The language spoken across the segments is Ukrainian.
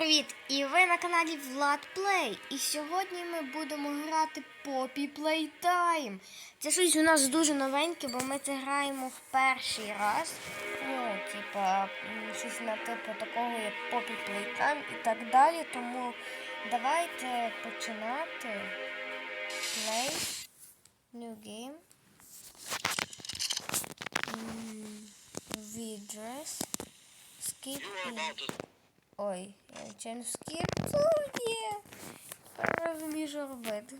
привіт! І ви на каналі Влад Плей. І сьогодні ми будемо грати Poppy Playtime. Це щось у нас дуже новеньке, бо ми це граємо в перший раз. Ну, типа, щось на типу такого, як Poppy Playtime і так далі. Тому давайте починати. Play. New game. Відрес. Skip Ой, я нечайно скіпнув є. Розумію, робити.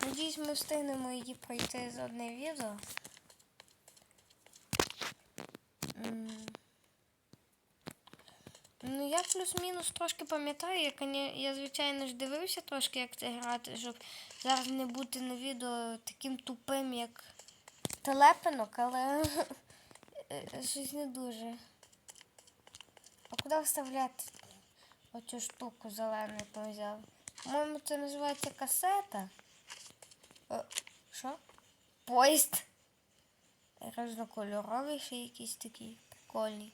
Надіюсь, ми встигнемо її пройти за одне відео. Ну, я плюс-мінус трошки пам'ятаю, я, я, звичайно ж дивився трошки, як це грати, щоб зараз не бути на відео таким тупим, як телепинок, але е, щось не дуже. А куди вставляти оцю штуку зелену, взяли? По-моєму, це називається касета. О, що? Поїзд. Різнокольоровий ще якийсь такий прикольний.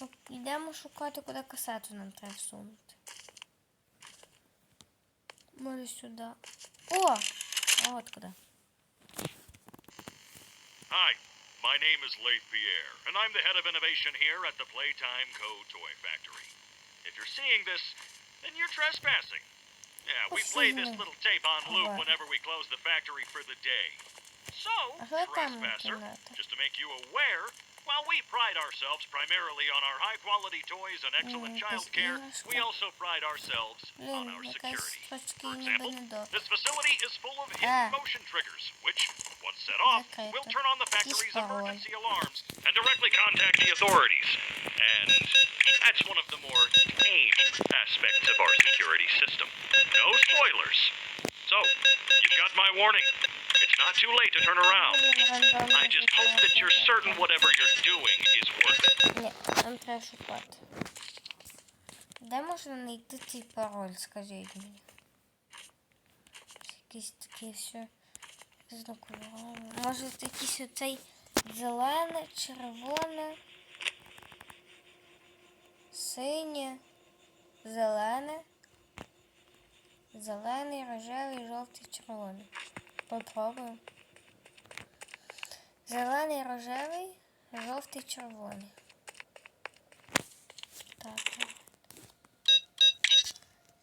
Ну, йдемо шукати, куди касету нам треба всунути. Може сюди. О! От куди. Hi, My name is Leif Pierre, and I'm the head of innovation here at the Playtime Co. Toy Factory. If you're seeing this, then you're trespassing. Yeah, we play this little tape on loop whenever we close the factory for the day. So, trespasser, just to make you aware, while we pride ourselves primarily on our high quality toys and excellent child care, we also pride ourselves on our security. For example, this facility is full of hidden motion triggers, which, once set off, will turn on the factory's emergency alarms and directly contact the authorities. And that's one of the more tame aspects of our security system. No spoilers. So, you've got my warning. It's not too late to turn around. I just hope that you're certain whatever you're doing is worth it. Ні, нам треба шукати. Де можна знайти цей пароль, скажіть мені? Якийсь такий все різнокольоровий. Може якийсь оцей зелене, червоне, синє, зелене, зелений, рожевий, жовтий, червоний. Попробуємо. Зелений, рожевий, жовтий, червоний. Так.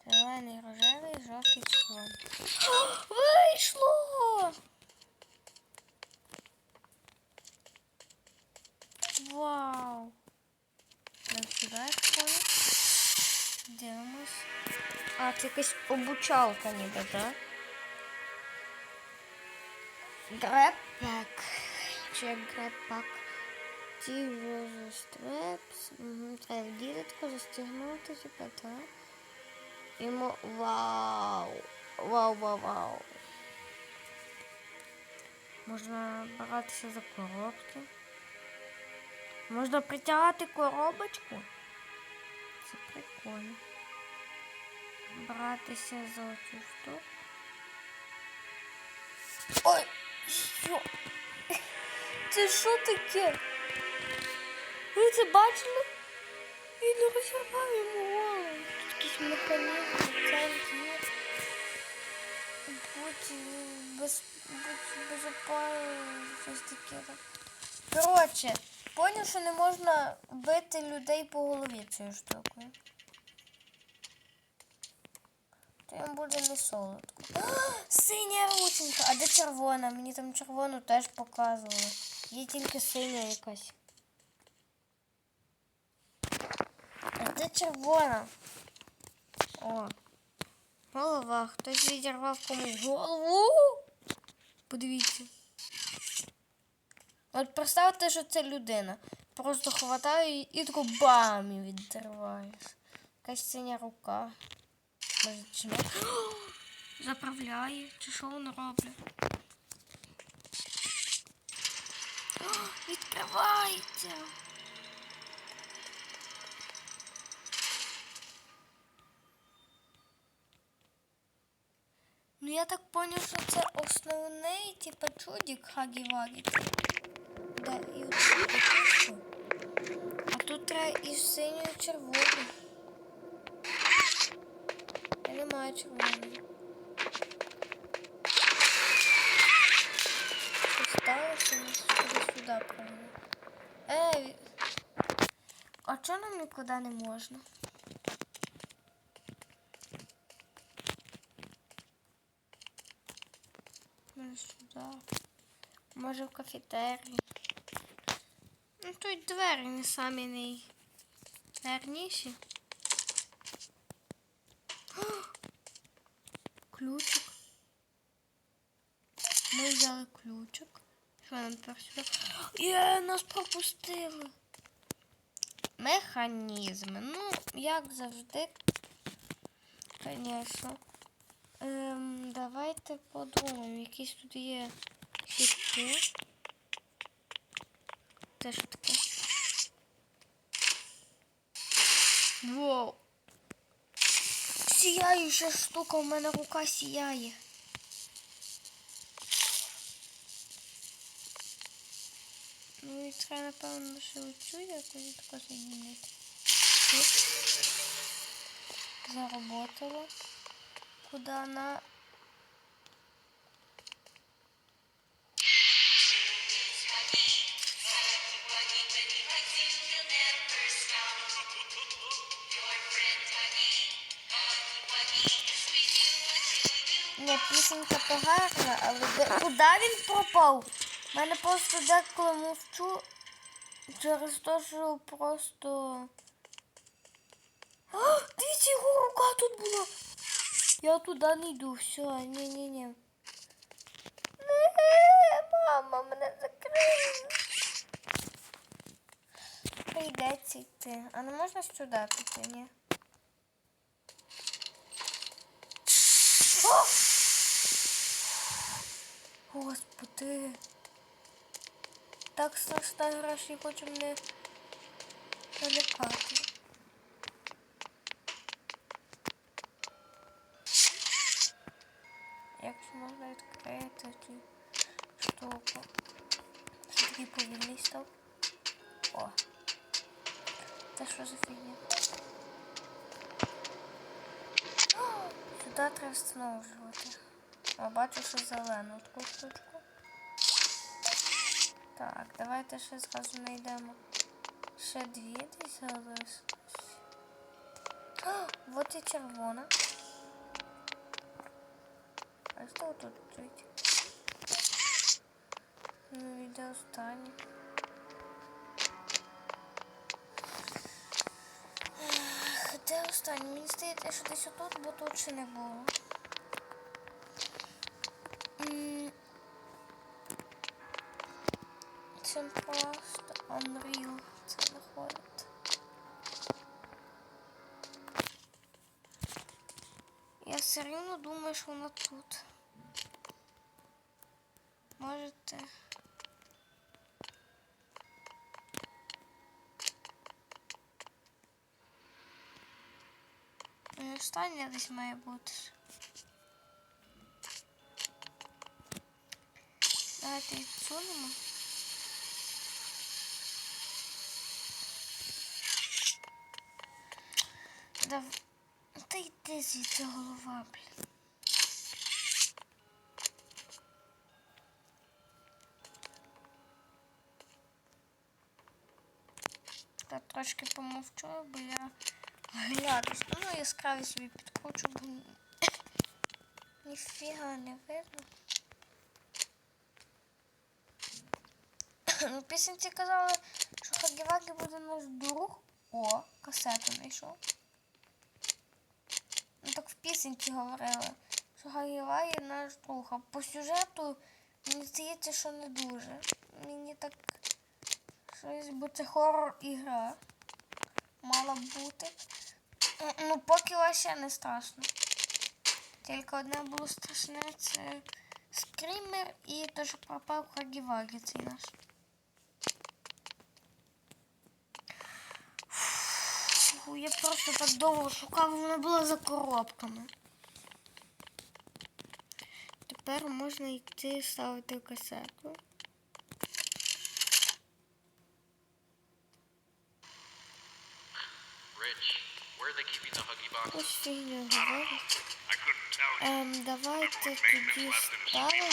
Зелений, рожевий, жовтий, червоний. Вийшло! Вау! Дивимось. А, це якась обучалка ніби, так? Греппак. Чи як греппак. Ті вже стрепс. Угу. Треба діточку застігнути, типа так. Йому вау. Вау, вау, вау. Можна братися за коробки. Можна притягати коробочку. Це прикольно. Братися за оцю штуку. Ой, Що? Це що таке? Ви це бачили? Він розірвав йому голову. Тут якийсь механізм, центрі. Будь без, будь щось таке. там. Коротше, поняв, що не можна бити людей по голові цією штукою. То їм буде не солодко. Синя рученька, а де червона? Мені там червону теж показували. Є тільки синя якась. А де червона? О. Голова. Хтось відірвав комусь голову. Подивіться. От представте, що це людина. Просто хватає її і тако бам і відриваєш. Якась синя рука. Може, чи? Заправляє. Чи що воно робить? Відкривається. Ну я так поняв, що це основний, типа чудик Хагі-Вагі. Да, і от. А тут треба із синьою червоною. Я не маю червоної. Що сталося? Ми сюди сюди правильно. Ей! А чого нам нікуди не можна? Може сюди. Може в кафетерії. Ну тут двері не самі найгарніші. Ключик. Ми взяли ключик. Що нам тепер сюди? Є, нас пропустили. Механізми. Ну, як завжди. Звісно. Ем, давайте подумаємо, якісь тут є хіти. Це що таке? Воу. Сіяюча штука, у мене рука сіяє. Ну і треба, напевно, ще оцю якось таку замінити. Заработала. Куди вона? Пісенька то але де... куди він пропав? У мене просто деколи мовчу через те, що просто. А, дивіться, його рука тут була. Я туди не йду, все, ні-ні-ні. Мама, мене закрили. Прийдеться йти. А не можна сюди піти, ні? О! Господи. Так що я хочу мене налякати. Якщо можна відкрити цю штуку. Що такий повільний став? О. Це що за фігня? Сюди треба встановлювати. О, бачу, що зелену таку штучку. Так, давайте ще зразу знайдемо. Ще дві десь залишилось. Вот і червона. А що тут стоїть? Ну, йде останнє. Де останнє? Мені здається, що десь отут, бо тут ще не було. все рівно думаю, що вона тут. Можете. Ну, і Остання десь має бути. Давайте відсунемо. Дав... Йди звідси голова, блін. Я трошки помовчу, бо я глядусь. Ну, яскраві собі підкручу, бо ні- ніфіга не видно. Ну, пісенці казали, що Хагівагі буде наш друг. О, касету знайшов. Пісенці говорили, що Хагівагі наш друг. А по сюжету мені здається, що не дуже. Мені так щось, бо це хоррор ігра. Мала б бути. Ну, поки вообще не страшно. Тільки одне було страшне, це скрімер і те, що пропав Хагівагі цей наш. Фу, Я просто так довго шукав, вона була за коробками. Тепер можна йти ставити касету. Ось фігня говорить. Ем, давайте тоді ставимо.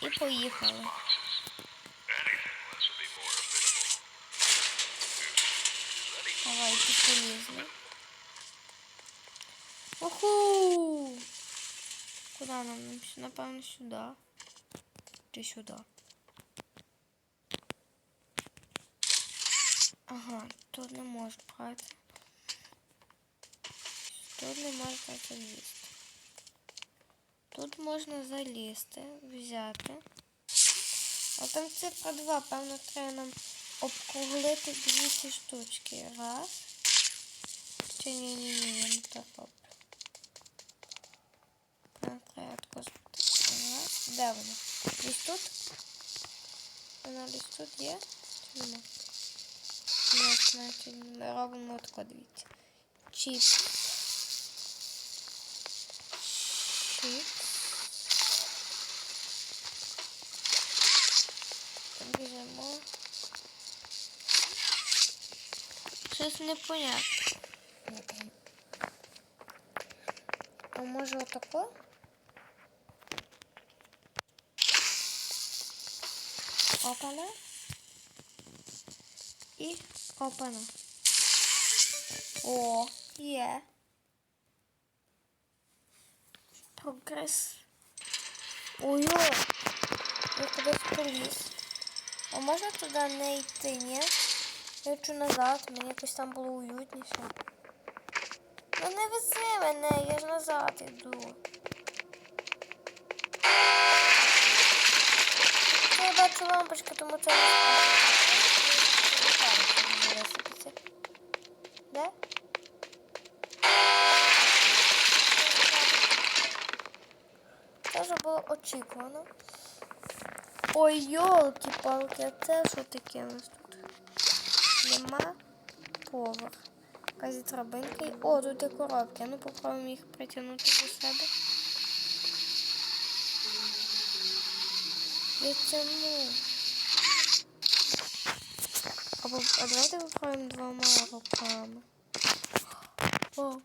І wish there were less поїхали. boxes. Anything less would be more affordable. Ready? Давайте полізли. Уху! Куди нам? Напевно, сюди. Чи сюди? Ага, тут не можу брати. Тут не можна залізти. Тут можна залізти, взяти. А там цифра 2, певно, треба нам обкруглити 200 штучки. Раз. Чи ні, ні, ні, я не так роблю. Нам треба тако Раз. Де вона? Десь тут? Вона десь тут є? Чи нема? Ні, значить, ми робимо тако, дивіться. Чіп. Чіп. Щось непонятно. А може отако? Опана. І опана. О, є. Прогрес. Ой-ой. Я кудись поліз. А можна туди не йти, ні? Я хочу назад, мені якось там було уютніше. Ну не вези мене, я ж назад іду. Я бачу лампочку, тому це не висипеться. Де? Це вже було очікувано. Ой, йолки-палки, а це що таке у нас? Нема поверх. Якась драбинка. О, тут є коробки. Ну попробуємо їх притягнути до себе. Я тяну. Або, а давайте попробуємо двома руками. О.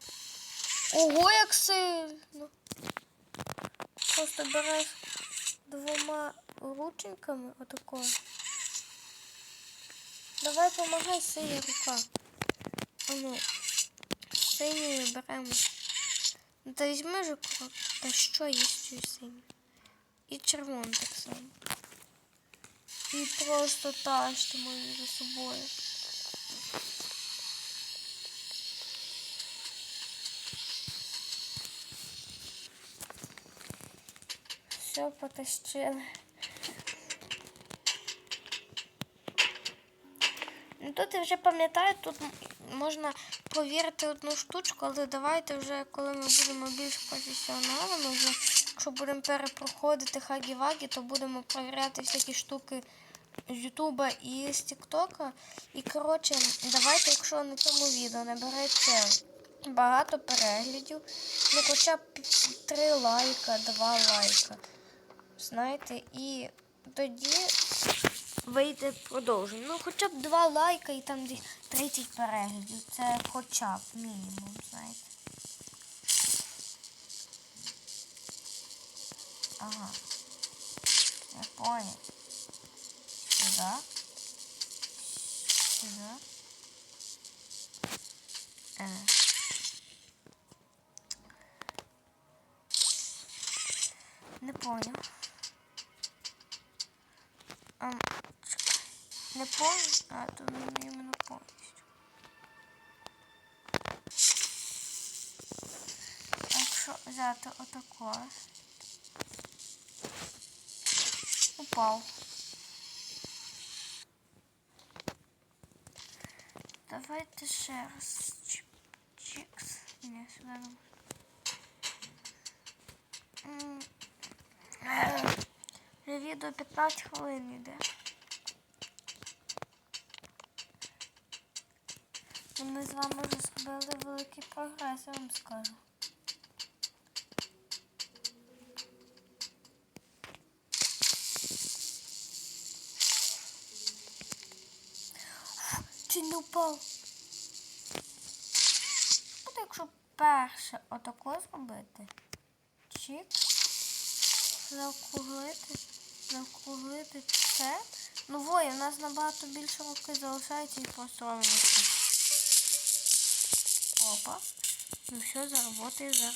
Ого, як сильно. Просто береш двома рученьками отако. Давай помагай синя рука. А ну, синьою беремо. Ну, Та візьми же крок. Та що є з цією синьою? І червону так само. І просто тащимо її за собою. Все, потащили. Ну, Тут я вже пам'ятаю, тут можна провірити одну штучку, але давайте вже, коли ми будемо більш професіоналами, вже, якщо будемо перепроходити хагі-вагі, то будемо перевіряти всякі штуки з Ютуба і з Тіктока. І коротше, давайте, якщо на цьому відео набереться багато переглядів, ну хоча б три лайка, два лайка. Знаєте, і тоді вийде продовження. Ну, хоча б два лайка і там десь 30 переглядів. Це хоча б мінімум, знаєте. Ага. Я понял. Сюда. Сюда. Э. Не понял. Повністю? А, тут не іменно повністю. Якщо взяти отако. Упав. давайте ще раз. Чікс. Ні, сюди не відео 15 хвилин йде. Ми з вами вже зробили великий прогрес, я вам скажу. Чи не впав? От якщо перше отако зробити. Чик. Заокруглити. Заокруглити це. Ну воє, у нас набагато більше руки залишається і просто робимо це. Опа. Ну все, заработає зараз.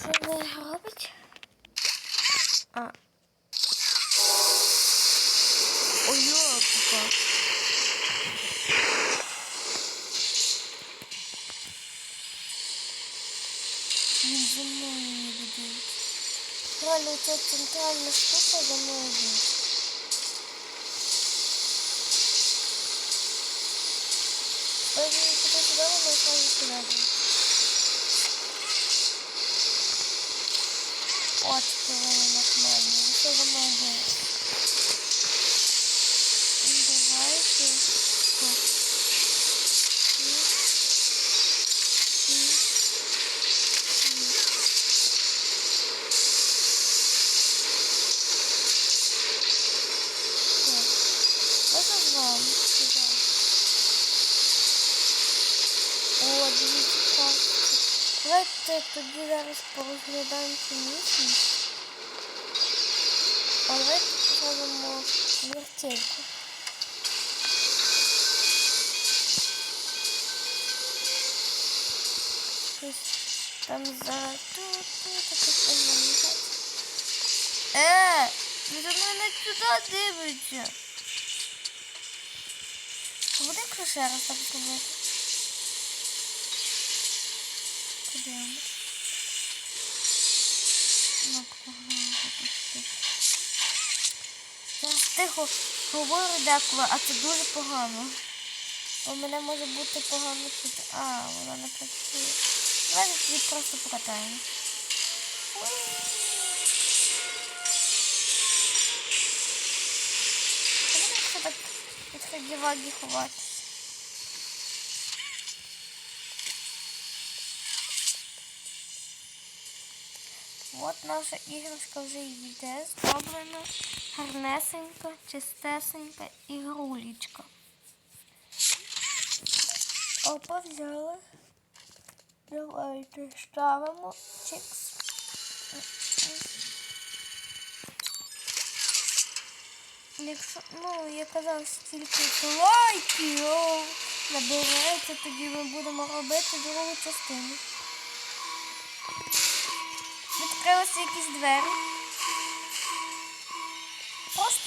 Що ви робить? А. Ой, ёлка. Він за мною не буде. Реально, ця центральна штука за мною. Ой, він туди сюди, воно сразу сюди. От вони нахмельні. Що за мною? Давайте. Так. І. І. І. Так. Можна з вами сюди? О, дивіться, карточки. Давайте тоді зараз порозглядаємо цю місію. А давайте зробимо вертельку. Там за тут, тут. Е, ви за мною не сюди дивиться. Буде якщо ще раз так зробити? Подивимось. Зараз тихо говорю деколи, а це дуже погано. Бо мене може бути погано чути. А, вона не працює. Давайте тоді просто покатаємо. Чому так від хагі От наша іграшка вже йде, зроблена гарнесенька, чистесенька ігрулечка. Опа, взяли. Давайте ставимо чикс. Якщо, ну, я казав, стільки лайків о, тоді ми будемо робити другу частину. Відкрилися якісь двері. Просто.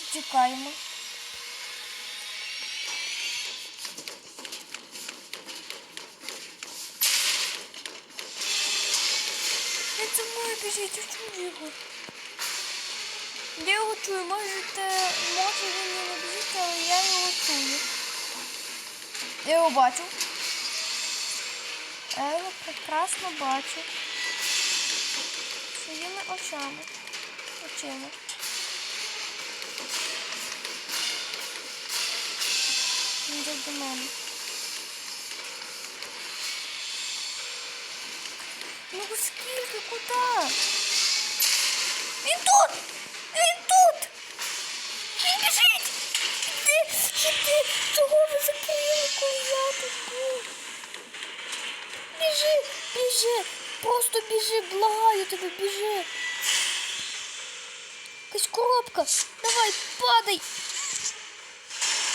Він за мною біжить, я чую його. Я його чую, можете, може він не біжить, але я його чую. Я його бачу. Я його прекрасно бачу. Очами. Очима. Він йде до мене. Ну скільки, куди? Він тут! Він тут! Він біжить! Ти, ти, чого ви закрили, коли я тут був? Біжи, просто біжи, благаю тебе, біжи. Якась коробка. Давай, падай.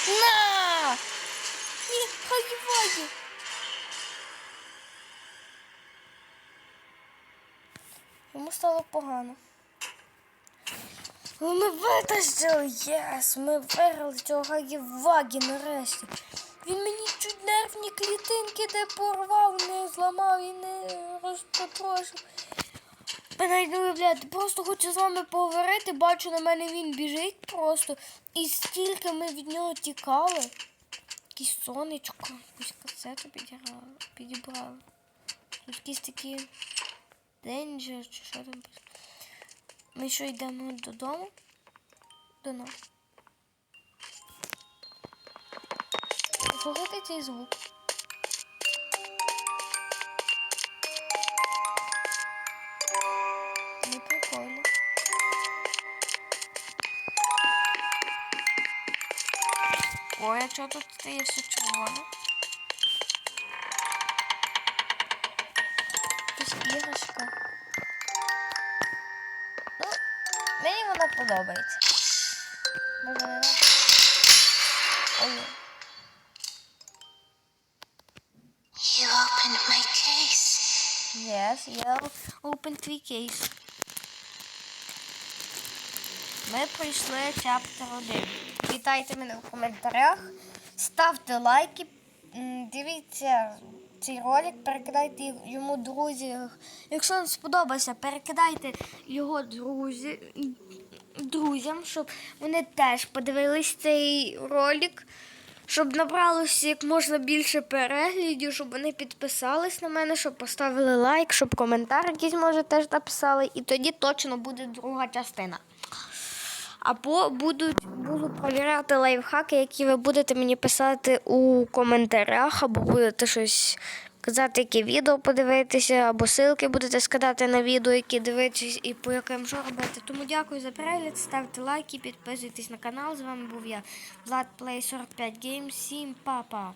На! Ні, хай ваги. Йому стало погано. Ну, Ми витащили, єс! Ми виграли цього Хагі-Вагі нарешті. Він мені чуть нервні клітинки не порвав, не зламав і не розпотрошив. Навіть не уявляєте, просто хочу з вами поговорити, бачу на мене він біжить просто. І стільки ми від нього тікали. Якесь сонечко, якусь касету підібрали. Тут якісь такі денджер чи що там. Ми що йдемо додому? До нас. Слухайте цей звук. Не прикольно. Ой, а чого тут стає все червоне? Якась іграшка. Мені вона подобається. Може, не? Ой. You opened my case. Yes, я open твій кейс. Ми пройшли чаптер 1. Вітайте мене в коментарях. Ставте лайки. Дивіться цей ролик, перекидайте йому друзі. Якщо вам сподобався, перекидайте його друзі, друзям, щоб вони теж подивились цей ролик. Щоб набралося як можна більше переглядів, щоб вони підписались на мене, щоб поставили лайк, щоб коментар якийсь може теж написали. І тоді точно буде друга частина. Або будуть, буду провіряти лайфхаки, які ви будете мені писати у коментарях, або будете щось казати, яке відео подивитися, або ссылки будете скидати на відео, які дивитесь, і по яким що робити. Тому дякую за перегляд, ставте лайки, підписуйтесь на канал. З вами був я, Влад Play 45 Games. Всім па-па!